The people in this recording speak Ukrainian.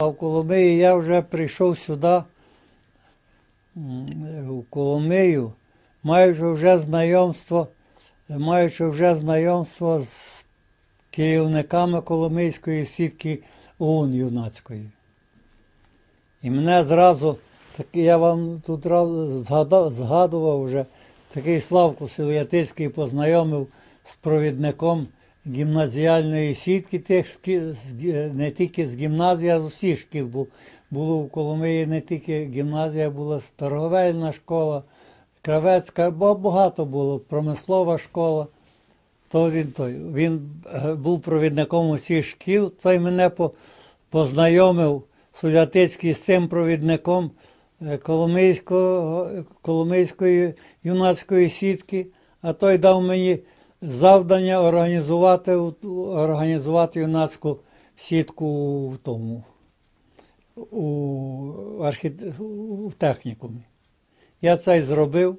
А в Коломиї я вже прийшов сюди, в Коломию, маючи вже знайомство, маючи вже знайомство з керівниками Коломийської сітки ОУН юнацької. І мене зразу, так я вам тут згадував вже, такий Славко Силоятицький познайомив з провідником гімназіальної сітки, тих не тільки з гімназії, а з усіх шкіл. Було в Коломиї не тільки гімназія, була торговельна школа, кравецька, бо багато було, промислова школа. То він той. Він е, був провідником усіх шкіл. Цей мене познайомив Сулятицький з цим провідником е, Коломийської юнацької сітки, а той дав мені завдання організувати, організувати юнацьку сітку в тому у, архі... в технікумі. Я це й зробив.